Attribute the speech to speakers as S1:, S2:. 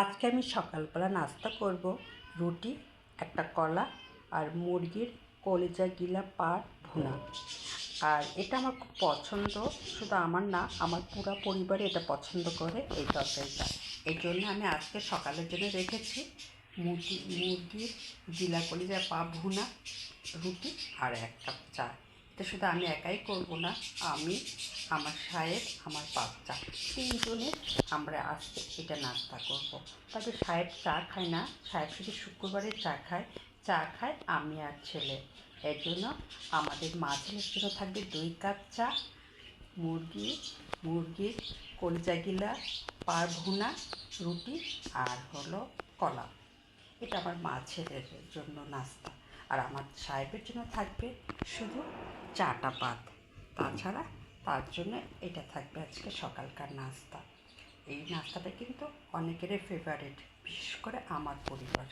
S1: আজকে আমি সকালবেলা নাস্তা করব রুটি, একটা কলা আর মুরগির কলিজা গিলা পাট ভুনা। আর এটা আমার খুব পছন্দ, শুধু আমার না, আমার পুরো পরিবারে এটা পছন্দ করে এই তরকারিটা। এই জন্য আমি আজকে সকালের জন্য রেখেছি মুরগি, মুরগির গিলা কলিজা পা ভুনা, রুটি আর এক কাপ চা। এটা শুধু আমি একাই করব না, আমি আমার সাহেব আমার বাচ্চা। তিনজনে আমরা আজকে এটা নাস্তা করব। তবে সাহেব চা খায় না সাহেব শুধু শুক্রবারে চা খায়। চা খায় আমি আর ছেলে। এর জন্য আমাদের মাছের জন্য থাকবে দুই কাপ চা, মুরগি মুরগির কলিজা গিলা, পার ভুনা, রুটি আর হলো কলা। এটা আমার মা ছেলের জন্য নাস্তা। আর আমার সাহেবের জন্য থাকবে শুধু চাটা পাত তাছাড়া তার জন্য এটা থাকবে আজকে সকালকার নাস্তা। এই নাস্তাটা কিন্তু অনেকেরই ফেভারিট বিশেষ করে আমার পরিবার।